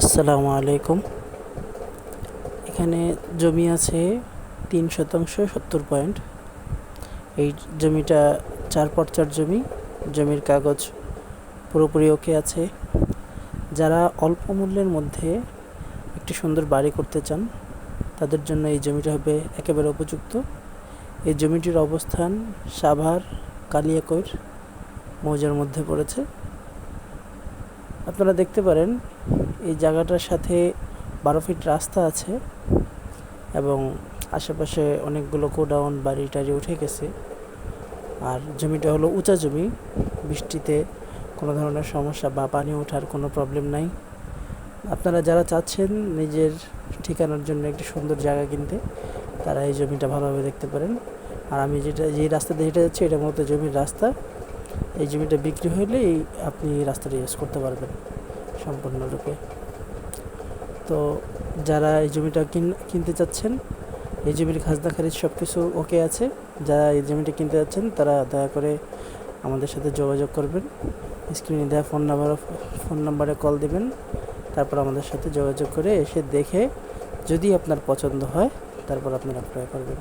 আসসালামু আলাইকুম। এখানে জমি আছে তিন শতাংশ, সত্তর পয়েন্ট। এই জমিটা চার পর্চার জমি, জমির কাগজ পুরোপুরি ওকে আছে। যারা অল্প মূল্যের মধ্যে একটি সুন্দর বাড়ি করতে চান, তাদের জন্য এই জমিটা হবে একেবারে উপযুক্ত। এই জমিটির অবস্থান সাভার, কালিয়াকৈর, মৌজার মধ্যে পড়েছে। আপনারা দেখতে পারেন এই জায়গাটার সাথে বারো ফিট রাস্তা আছে এবং আশেপাশে অনেকগুলো গোডাউন বাড়ি টাড়ি উঠে গেছে। আর জমিটা হলো উঁচা জমি। বৃষ্টিতে কোনো ধরনের সমস্যা বা পানি ওঠার কোনো প্রবলেম নাই। আপনারা যারা চাচ্ছেন নিজের ঠিকানার জন্য একটি সুন্দর জায়গা কিনতে, তারা এই জমিটা ভালোভাবে দেখতে পারেন। আর আমি যেটা যেই রাস্তা দিয়ে হেঁটে যাচ্ছি, এটা মূলত জমির রাস্তা। এই জমিটা বিক্রি হলে এই আপনি এই রাস্তাটা ইউজ করতে পারবেন। সম্পূর্ণরূপে। তো যারা এই জমিটা কিন কিনতে চাচ্ছেন, এই জমির খাজনা খারিজ সব কিছু ওকে আছে। যারা এই জমিটা কিনতে যাচ্ছেন, তারা দয়া করে আমাদের সাথে যোগাযোগ করবেন। স্ক্রিনে দেওয়া ফোন নাম্বার ফোন নাম্বারে কল দিবেন। তারপর আমাদের সাথে যোগাযোগ করে এসে দেখে যদি আপনার পছন্দ হয়, তারপর আপনারা ক্রয় করবেন।